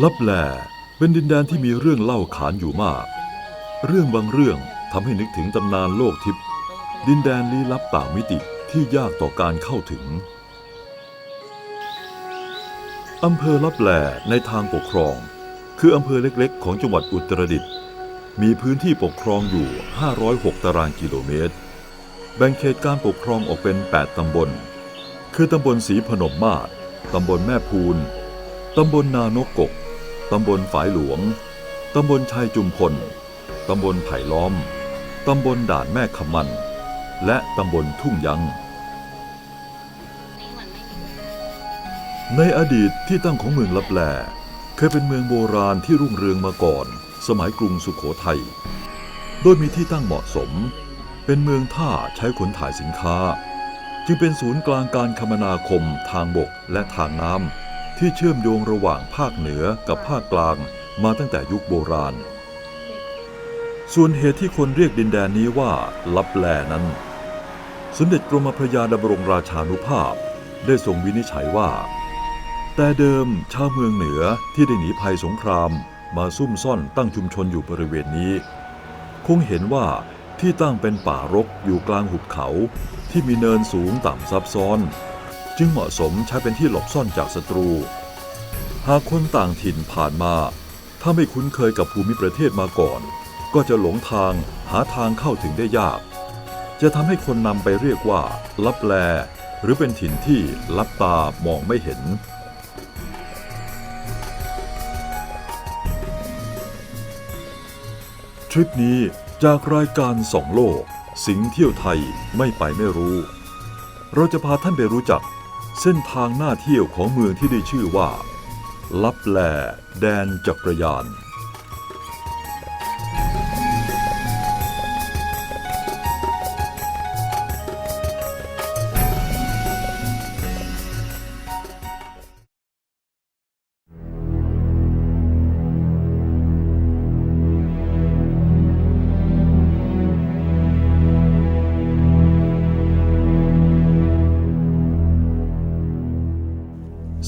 ลับแลเป็นดินแดนที่มีเรื่องเล่าขานอยู่มาก เรื่องบางเรื่องทำให้นึกถึงตำนานโลกทิพย์ดินแดนลี้ลับต่างมิติที่ยากต่อการเข้าถึงอำเภอลับแลในทางปกครอง คืออำเภอเล็กๆ ของจังหวัดอุตรดิตถ์มีพื้นที่ปกครองอยู่ 506 ตารางกิโลเมตร แบ่งเขตการปกครองออกเป็น 8 ตำบล คือตำบลศรีพนมมาศตำบลแม่พูน ตำบลนานกกก ตำบลฝายหลวง ตำบลชายจุมพล ตำบลไผ่ล้อม ตำบลด่านแม่ขมัน และตำบลทุ่งยัง ในอดีตที่ตั้งของเมืองลับแลเคยเป็นเมืองโบราณที่รุ่งเรืองมาก่อน สมัยกรุงสุขโขทัย โดยมีที่ตั้งเหมาะสม เป็นเมืองท่าใช้ขนถ่ายสินค้า จึงเป็นศูนย์กลางการคมนาคมทางบกและทางน้ำ ที่เชื่อมโยงระหว่างภาคเหนือกับภาคกลางมาตั้งแต่ยุคโบราณ ส่วนเหตุที่คนเรียกดินแดนนี้ว่าลับแลนั้น สมเด็จกรมพระยาดำรงราชานุภาพได้ทรงวินิจฉัยว่า แต่เดิมชาวเมืองเหนือที่ได้หนีภัยสงครามมาซุ่มซ่อนตั้งชุมชนอยู่บริเวณนี้ คงเห็นว่าที่ตั้งเป็นป่ารกอยู่กลางหุบเขาที่มีเนินสูงต่ำซับซ้อน จึงเหมาะสมใช้เป็นที่หลบซ่อนจากศัตรู หากคนต่างถิ่นผ่านมา ถ้าไม่คุ้นเคยกับภูมิประเทศมาก่อน ก็จะหลงทางหาทางเข้าถึงได้ยาก จะทำให้คนนำไปเรียกว่า ลับแล หรือเป็นถิ่นที่ลับตามองไม่เห็นทริปนี้จากรายการสองโลก สิงเที่ยวไทยไม่ไปไม่รู้ เราจะพาท่านไปรู้จัก เส้นทางหน้าเที่ยวของเมืองที่ได้ชื่อว่า ลับแลแดนจักรยาน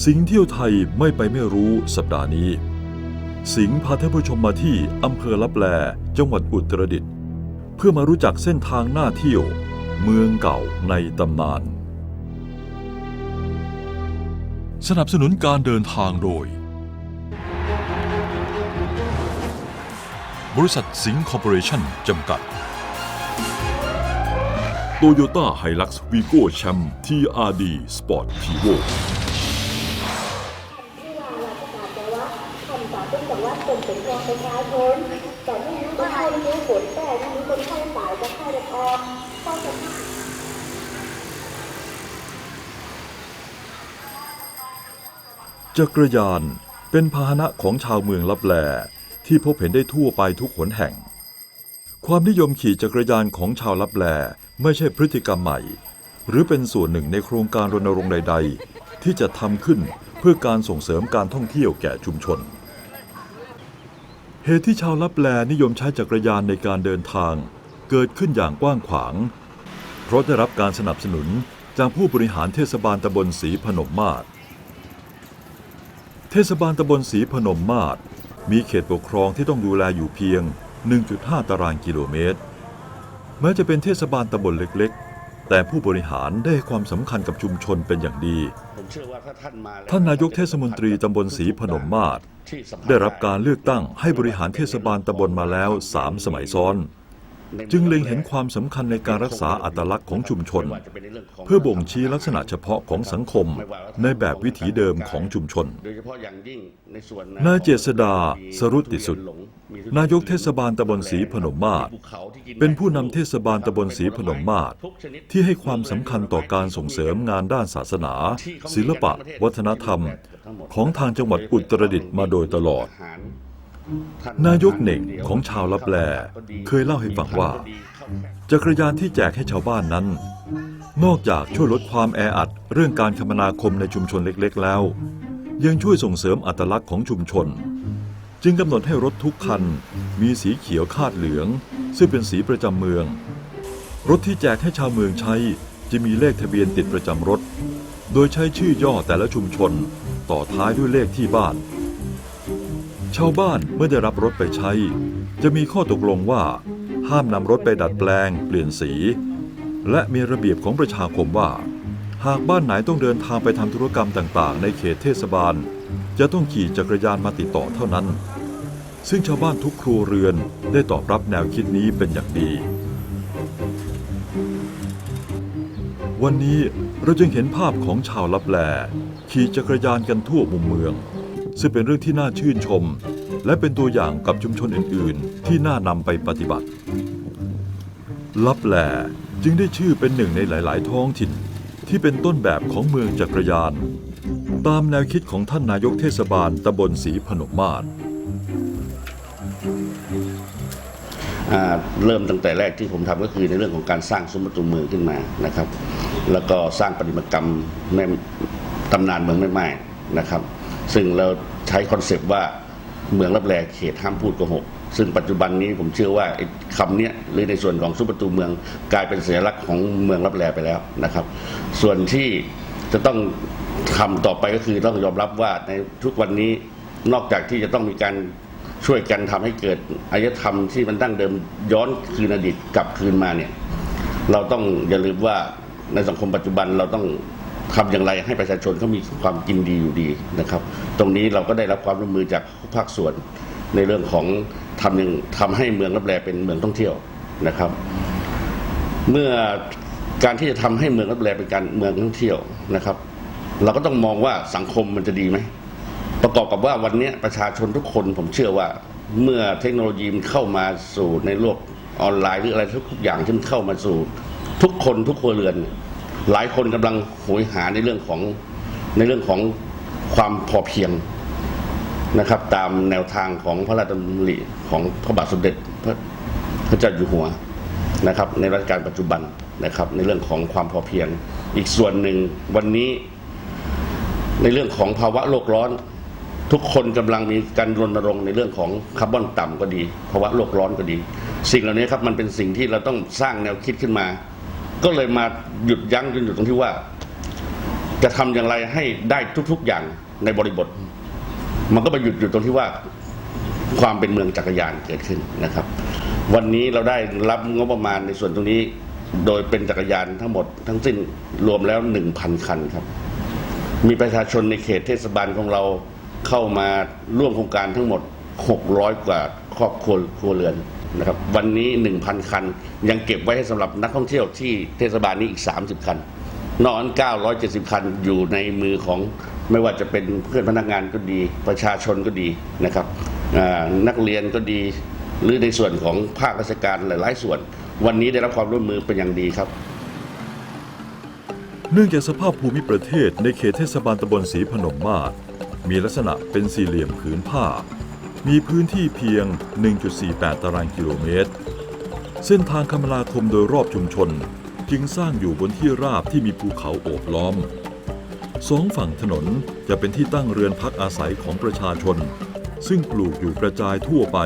สิงห์เที่ยวไทยไม่ไปไม่รู้สัปดาห์นี้ สิงห์พาท่านผู้ชมมาที่อำเภอลับแลจังหวัดอุตรดิตถ์เพื่อมารู้จักเส้นทางหน้าเที่ยว เมืองเก่าในตำนาน สนับสนุนการเดินทางโดย บริษัทสิงห์คอร์ปอเรชั่นจำกัดโตโยต้าไฮลักซ์วีโก้แชมป์ TRD Sport Pivo ที่ จังหวัดเป็นเป็นของประชาชนแต่ไม่รู้ว่าคนรู้ผลแต่ไม่รู้คนไข้ตายจะไข้จะออกข้อสำคัญจักรยานเป็นพาหนะของชาวเมืองลับแลที่พบเห็นได้ทั่วไปทุกหนแห่ง ความนิยมขี่จักรยานของชาวลับแลไม่ใช่พฤติกรรมใหม่ หรือเป็นส่วนหนึ่งในโครงการรณรงค์ใด ๆ ที่จะทำขึ้นเพื่อการส่งเสริมการท่องเที่ยวแก่ชุมชน เหตุที่ชาวลับแลนิยมใช้จักรยานในการเดินทาง เกิดขึ้นอย่างกว้างขวาง เพราะได้รับการสนับสนุนจากผู้บริหารเทศบาลตำบลศรีพนมมาศเทศบาลตำบลศรีพนมมาศมีเขตปกครองที่ต้องดูแลอยู่เพียง 1.5 ตารางกิโลเมตร แม้จะเป็นเทศบาลตำบลเล็กๆ แต่ผู้บริหารได้ความสำคัญกับชุมชนเป็นอย่างดี ท่านนายกเทศมนตรีตำบลศรีพนมมาศ ได้รับการเลือกตั้งให้บริหารเทศบาลตำบลมาแล้วสามสมัยซ้อน จึงเล็งเห็นความสำคัญในการรักษาอัตลักษณ์ของชุมชน เพื่อบ่งชี้ลักษณะเฉพาะของสังคมในแบบวิถีเดิมของชุมชนโดยเฉพาะอย่างยิ่งในส่วนนายเจษดาสรุตติสุด นายกเทศบาลตำบลศรีพนมมาศเป็นผู้นำเทศบาลตำบลศรีพนมมาศที่ให้ความสำคัญต่อการส่งเสริมงานด้านศาสนา ศิลปะ วัฒนธรรม ของทางจังหวัดอุตรดิตถ์มาโดยตลอด นายกเหน่งของชาวลับแลเคยเล่าให้ฟังว่า จักรยานที่แจกให้ชาวบ้านนั้น นอกจากช่วยลดความแออัดเรื่องการคมนาคมในชุมชนเล็กๆ แล้ว ยังช่วยส่งเสริมอัตลักษณ์ของชุมชน จึงกำหนดให้รถทุกคัน มีสีเขียวคาดเหลือง ซึ่งเป็นสีประจำเมือง รถที่แจกให้ชาวเมืองใช้จะมีเลขทะเบียนติดประจำรถ โดยใช้ชื่อย่อแต่ละชุมชน ต่อท้ายด้วยเลขที่บ้าน ชาวบ้านเมื่อได้รับรถไปใช้ จะมีข้อตกลงว่า ห้ามนำรถไปดัดแปลง เปลี่ยนสี และมีระเบียบของประชาคมว่า หากบ้านไหนต้องเดินทางไปทำธุรกรรมต่างๆ ในเขตเทศบาล จะต้องขี่จักรยานมาติดต่อเท่านั้น ซึ่งชาวบ้านทุกครัวเรือนได้ตอบรับแนวคิดนี้เป็นอย่างดี วันนี้เราจึงเห็นภาพของชาวลับแลขี่จักรยานกันทั่วมุมเมือง ซึ่งเป็นเรื่องที่น่าชื่นชม และเป็นตัวอย่างกับชุมชนอื่น ๆ ที่น่านำไปปฏิบัติ ลับแลจึงได้ชื่อเป็นหนึ่งในหลาย ๆ ท้องถิ่น ที่เป็นต้นแบบของเมืองจักรยาน ตามแนวคิดของท่านนายกเทศบาลตำบลศรีพนมมาศเริ่มตั้งแต่แรกที่ผมทำก็คือในเรื่องของการสร้างซุ้มประตูเมืองขึ้นมานะครับ แล้วก็สร้างปฏิมากรรมแม่ตำนานเมืองแม่ไม้นะครับ ซึ่งเราใช้คอนเซปต์ว่าเมืองรับแลเขตห้ามพูดโกหก ซึ่งปัจจุบันนี้ผมเชื่อว่าคำนี้หรือในส่วนของซุ้มประตูเมืองกลายเป็นสัญลักษณ์ของเมืองรับแลไปแล้วนะครับ ส่วนที่จะต้องทำต่อไปก็คือต้องยอมรับว่าในทุกวันนี้นอกจากที่จะต้องมีการช่วยกันทำให้เกิดอายธรรมที่มันดั้งเดิมย้อนคืนอดีตกลับคืนมาเนี่ยเราต้องอย่าลืมว่าในสังคมปัจจุบันเราต้อง ทำอย่างไรให้ประชาชนเขามีความกินดีอยู่ดีนะครับ ตรงนี้เราก็ได้รับความร่วมมือจากภาคส่วนในเรื่องของทำหนึ่งทำให้เมืองรับแลเป็นเมืองท่องเที่ยวนะครับ เมื่อการที่จะทำให้เมืองรับแลเป็นการเมืองท่องเที่ยวนะครับ เราก็ต้องมองว่าสังคมมันจะดีไหมประกอบกับว่าวันนี้ประชาชนทุกคนผมเชื่อว่าเมื่อเทคโนโลยีมันเข้ามาสู่ในโลกออนไลน์หรืออะไรทุกอย่างที่มันเข้ามาสู่ทุกคนทุกครัวเรือน หลายคนกำลังโหยหาในเรื่องของในเรื่องของความพอเพียงนะครับ ตามแนวทางของพระราชดำริของพระบาทสมเด็จพระพระเจ้าอยู่หัวนะครับ ในรัชกาลปัจจุบันนะครับ ในเรื่องของความพอเพียง อีกส่วนหนึ่งวันนี้ ในเรื่องของภาวะโลกร้อน ทุกคนกำลังมีการรณรงค์ในเรื่องของคาร์บอนต่ำก็ดีภาวะโลกร้อนก็ดี สิ่งเหล่านี้ครับมันเป็นสิ่งที่เราต้องสร้างแนวคิดขึ้นมา ก็เลยมาหยุดยั้งจนอยู่ตรงที่ว่า จะทำอย่างไรให้ได้ทุก ๆอย่างในบริบท มันก็ไปหยุดอยู่ตรงที่ว่าความเป็นเมืองจักรยานเกิดขึ้นนะครับ วันนี้เราได้รับงบประมาณในส่วนตรงนี้ โดยเป็นจักรยานทั้งหมดทั้งสิ้นรวมแล้ว 1,000 คันครับ มีประชาชนในเขตเทศบาลของเราเข้ามาร่วมโครงการทั้งหมด 600 กว่าครอบครัวครัวเรือน นะครับวันนี้ 1,000 คัน ยังเก็บไว้ให้สำหรับนักท่องเที่ยวที่เทศบาลนี้อีก 30 คัน นอน 970 คันอยู่ในมือของไม่ว่าจะเป็นเพื่อนพนักงานก็ดี ประชาชนก็ดีนะครับนักเรียนก็ดี หรือในส่วนของภาคราชการหลาย ๆ ส่วน วันนี้ได้รับความร่วมมือเป็นอย่างดีครับเนื่องจากสภาพภูมิประเทศในเขตเทศบาลตำบลศรีพนมมาศมีลักษณะเป็นสี่เหลี่ยมผืนผ้า มีพื้นที่เพียง 1.48 ตารางกิโลเมตร เส้นทางคมนาคมโดยรอบชุมชนจึงสร้างอยู่บนที่ราบที่มีภูเขาโอบล้อม สองฝั่งถนนจะเป็นที่ตั้งเรือนพักอาศัยของประชาชน ซึ่งปลูกอยู่กระจายทั่วไป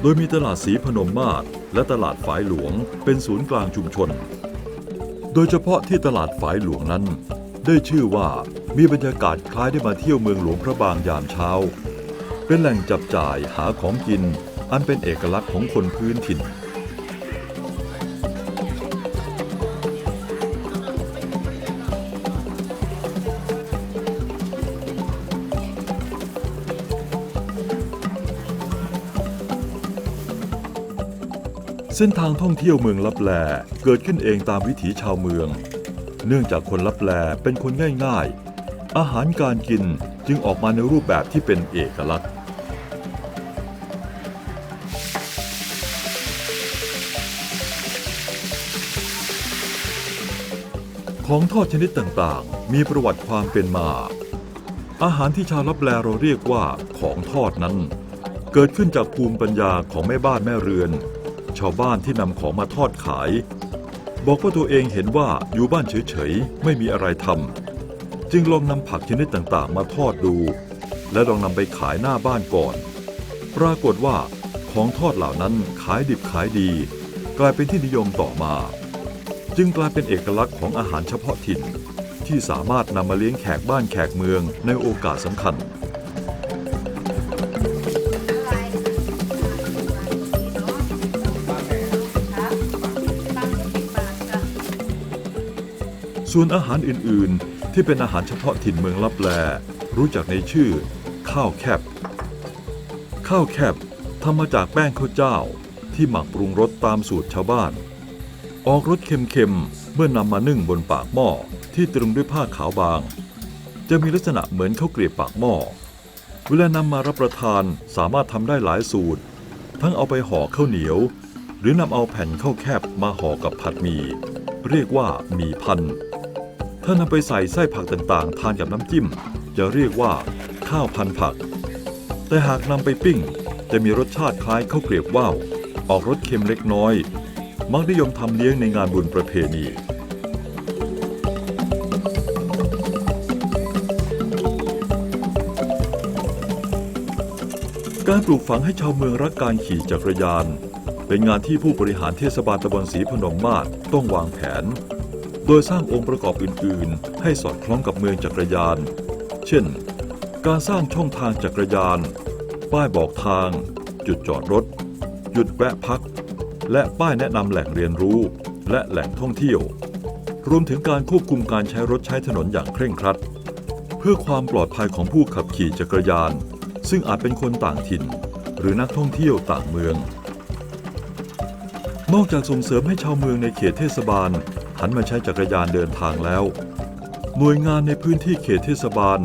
โดยมีตลาดสีพนมมาศและตลาดฝายหลวงเป็นศูนย์กลางชุมชน โดยเฉพาะที่ตลาดฝายหลวงนั้น ได้ชื่อว่ามีบรรยากาศคล้ายได้มาเที่ยวเมืองหลวงพระบางยามเช้า เป็นแหล่งจับจ่ายหาของกิน อันเป็นเอกลักษณ์ของคนพื้นถิ่น เส้นทางท่องเที่ยวเมืองลับแลเกิดขึ้นเองตามวิถีชาวเมือง เนื่องจากคนลับแลเป็นคนง่าย ๆ อาหารการกินจึงออกมาในรูปแบบที่เป็นเอกลักษณ์ ของทอดชนิดต่างๆ มีประวัติความเป็นมา อาหารที่ชาวลับแลเราเรียกว่าของทอดนั้น เกิดขึ้นจากภูมิปัญญาของแม่บ้านแม่เรือน ชาวบ้านที่นำของมาทอดขาย บอกว่าตัวเองเห็นว่าอยู่บ้านเฉยๆ ไม่มีอะไรทำจึงลองนำผักชนิดต่างๆ มาทอดดู และลองนำไปขายหน้าบ้านก่อน ปรากฏว่าของทอดเหล่านั้นขายดิบขายดี กลายเป็นที่นิยมต่อมา จึงกลายเป็นเอกลักษณ์ของอาหารเฉพาะถิ่น ที่สามารถนำมาเลี้ยงแขกบ้านแขกเมืองในโอกาสสำคัญ ส่วนอาหารอื่น ๆ ที่เป็นอาหารเฉพาะถิ่นเมืองลับแล รู้จักในชื่อ ข้าวแคบ ข้าวแคบทำมาจากแป้งข้าวเจ้าที่หมักปรุงรสตามสูตรชาวบ้าน ออกรสเค็มๆ เมื่อนำมานึ่งบนปากหม้อที่ตรึงด้วยผ้าขาวบาง จะมีลักษณะเหมือนข้าวเกรียบปากหม้อ เวลานำมารับประทานสามารถทำได้หลายสูตร ทั้งเอาไปห่อข้าวเหนียว หรือนำเอาแผ่นข้าวแคบมาห่อกับผัดหมี่ เรียกว่าหมี่พัน ถ้านำไปใส่ไส้ผักต่างๆ ทานกับน้ำจิ้ม จะเรียกว่าข้าวพันผัก แต่หากนำไปปิ้ง จะมีรสชาติคล้ายข้าวเกรียบว่าวออกรสเค็มเล็กน้อย มักนิยมทำเลี้ยงในงานบุญประเพณี การปลูกฝังให้ชาวเมืองรักการขี่จักรยาน เป็นงานที่ผู้บริหารเทศบาลตำบลศรีพนมมาศต้องวางแผน โดยสร้างองค์ประกอบอื่น ๆ ให้สอดคล้องกับเมืองจักรยาน เช่น การสร้างช่องทางจักรยาน ป้ายบอกทาง จุดจอดรถ หยุดแวะพัก และป้ายแนะนำแหล่งเรียนรู้ และแหล่งท่องเที่ยว รวมถึงการควบคุมการใช้รถใช้ถนนอย่างเคร่งครัด เพื่อความปลอดภัยของผู้ขับขี่จักรยาน ซึ่งอาจเป็นคนต่างถิ่น หรือนักท่องเที่ยวต่างเมือง นอกจากส่งเสริมให้ชาวเมืองในเขตเทศบาล หันมาใช้จักรยานเดินทางแล้ว หน่วยงานในพื้นที่เขตเทศบาล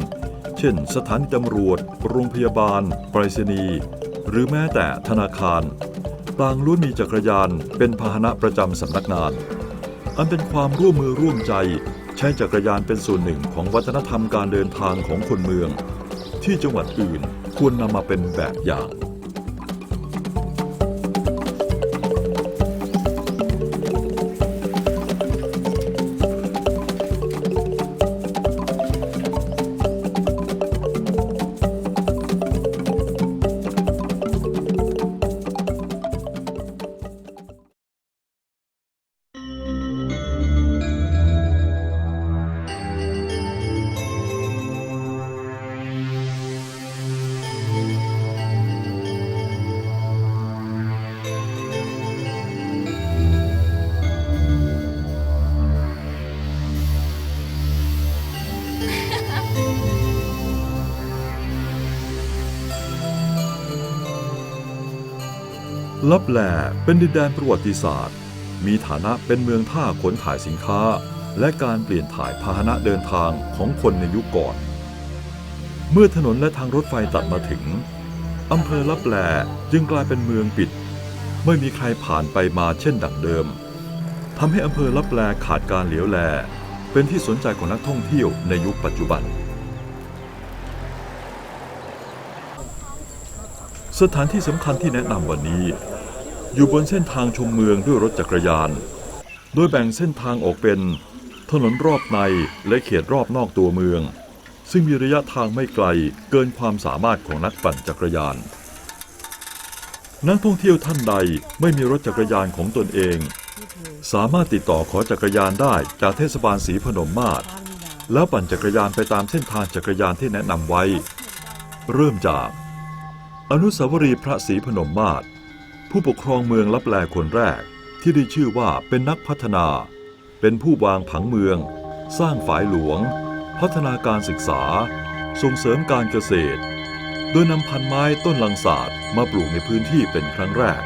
เช่น สถานีตำรวจ โรงพยาบาลไปรษณีย์หรือแม้แต่ธนาคาร ต่างล้วนมีจักรยานเป็นพาหนะประจำสำนักงาน อันเป็นความร่วมมือร่วมใจ ใช้จักรยานเป็นส่วนหนึ่งของวัฒนธรรมการเดินทางของคนเมือง ที่จังหวัดอื่นควรนำมาเป็นแบบอย่าง ลับแลเป็นดินแดนประวัติศาสตร์ มีฐานะเป็นเมืองท่าขนถ่ายสินค้า และการเปลี่ยนถ่ายพาหนะเดินทางของคนในยุคก่อน เมื่อถนนและทางรถไฟตัดมาถึงอำเภอลับแลจึงกลายเป็นเมืองปิด ไม่มีใครผ่านไปมาเช่นดังเดิมทำให้อำเภอลับแลขาดการเหลียวแล เป็นที่สนใจของนักท่องเที่ยวในยุคปัจจุบัน สถานที่สำคัญที่แนะนำวันนี้ อยู่บนเส้นทางชมเมืองด้วยรถจักรยาน โดยแบ่งเส้นทางออกเป็น ถนนรอบในและเขตรอบนอกตัวเมือง ซึ่งมีระยะทางไม่ไกลเกินความสามารถของนักปั่นจักรยาน นักท่องเที่ยวท่านใดไม่มีรถจักรยานของตนเอง สามารถติดต่อขอจักรยานได้จากเทศบาลศรีพนมมาศแล้วปั่นจักรยานไปตามเส้นทางจักรยานที่แนะนำไว้ เริ่มจาก อนุสาวรีย์พระศรีพนมมาศ ผู้ปกครองเมืองลับแลคนแรกที่ได้ชื่อว่าเป็นนักพัฒนา เป็นผู้วางผังเมือง สร้างฝายหลวง พัฒนาการศึกษา ส่งเสริมการเกษตร โดยนำพันไม้ต้นลังสาดมาปลูกในพื้นที่เป็นครั้งแรก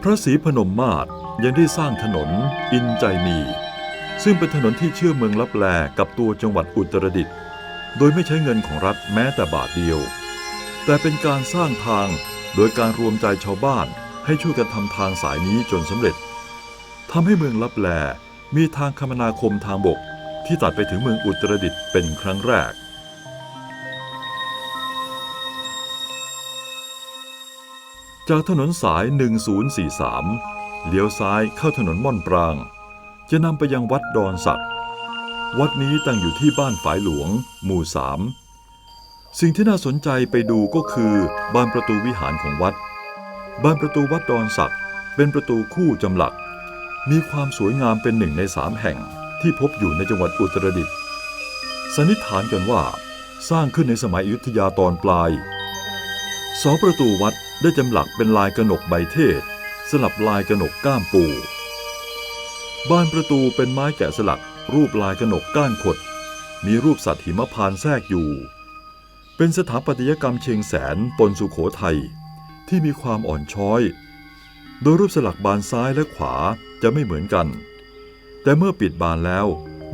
พระศรีพนมมาศยังได้สร้างถนนอินใจมี ซึ่งเป็นถนนที่เชื่อมเมืองลับแลกับตัวจังหวัดอุตรดิตถ์โดยไม่ใช้เงินของรัฐแม้แต่บาทเดียว แต่เป็นการสร้างทาง โดยการรวมใจชาวบ้านให้ช่วยกันทำทางสายนี้จนสำเร็จทำให้เมืองลับแลมีทางคมนาคมทางบกที่ตัดไปถึงเมืองอุตรดิตถ์เป็นครั้งแรก จากถนนสาย 1043 เลี้ยวซ้ายเข้าถนนม่อนปราง จะนำไปยังวัดดอนสัก วัดนี้ตั้งอยู่ที่บ้านฝายหลวง หมู่สาม สิ่งที่น่าสนใจไปดูก็คือบานประตูวิหารของวัด บานประตูวัดดอนสักดิ์เป็นประตูคู่จำหลัก มีความสวยงามเป็นหนึ่งในสามแห่งที่พบอยู่ในจังหวัดอุตรดิตถ์สันนิษฐานกันว่า สร้างขึ้นในสมัยอยุธยาตอนปลายสองประตูวัดได้จำหลักเป็นลายกระหนกใบเทศ สลับลายกระหนกก้ามปูบานประตูเป็นไม้แกะสลักรูปลายกระหนกก้านขด มีรูปสัตว์หิมพานแทรกอยู่ เป็นสถาปัตยกรรมเชียงแสนปนสุโขทัยที่มีความอ่อนช้อย โดยรูปสลักบานซ้ายและขวาจะไม่เหมือนกัน แต่เมื่อปิดบานแล้ว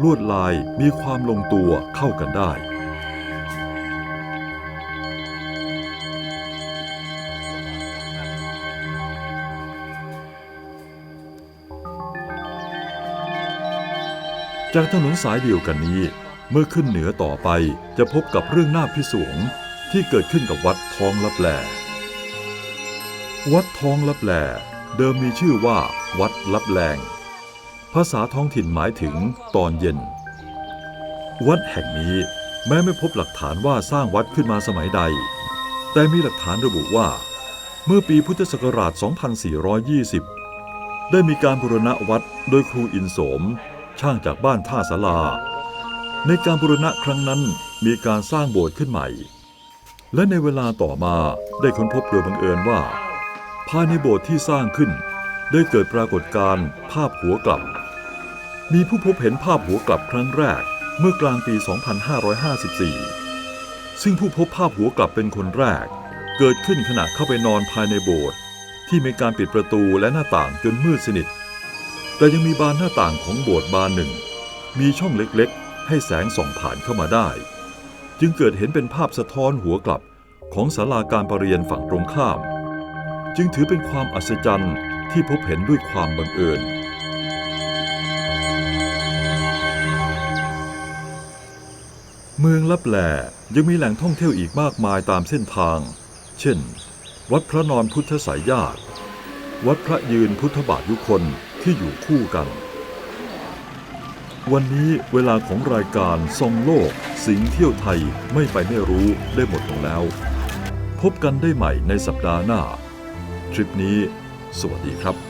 ลวดลายมีความลงตัวเข้ากันได้จากถนนสายเดียวกันนี้ เมื่อขึ้นเหนือต่อไปจะพบกับเรื่องน่าพิศวงที่เกิดขึ้นกับวัดทองลับแล วัดทองลับแลเดิมมีชื่อว่า วัดลับแลง ภาษาท้องถิ่นหมายถึงตอนเย็น วัดแห่งนี้แม้ไม่พบหลักฐานว่าสร้างวัดขึ้นมาสมัยใด แต่มีหลักฐานระบุว่า เมื่อปีพุทธศักราช 2420 ได้มีการบูรณะวัดโดยครูอินโสม ช่างจากบ้านท่าสลา ในการบูรณะครั้งนั้นมีการสร้างโบสถ์ขึ้นใหม่ และในเวลาต่อมาได้ค้นพบโดยบังเอิญว่า ภายในโบสถ์ที่สร้างขึ้น ได้เกิดปรากฏการณ์ภาพหัวกลับ มีผู้พบเห็นภาพหัวกลับครั้งแรกเมื่อกลางปี 2554 ซึ่งผู้พบภาพหัวกลับเป็นคนแรก เกิดขึ้นขณะเข้าไปนอนภายในโบสถ์ที่มีการปิดประตูและหน้าต่างจนมืดสนิท แต่ยังมีบานหน้าต่างของโบสถ์บานหนึ่ง มีช่องเล็กๆ ให้แสงส่องผ่านเข้ามาได้ จึงเกิดเห็นเป็นภาพสะท้อนหัวกลับของศาลาการประเรียนฝั่งตรงข้าม จึงถือเป็นความอัศจรรย์ที่พบเห็นด้วยความบังเอิญ เมืองลับแลยังมีแหล่งท่องเที่ยวอีกมากมายตามเส้นทาง เช่น วัดพระนอนพุทธสายญาติ วัดพระยืนพุทธบาทยุคนที่อยู่คู่กัน วันนี้เวลาของรายการส่องโลก สิงเที่ยวไทยไม่ไปไม่รู้ได้หมดลงแล้ว พบกันได้ใหม่ในสัปดาห์หน้า ทริปนี้ สวัสดีครับ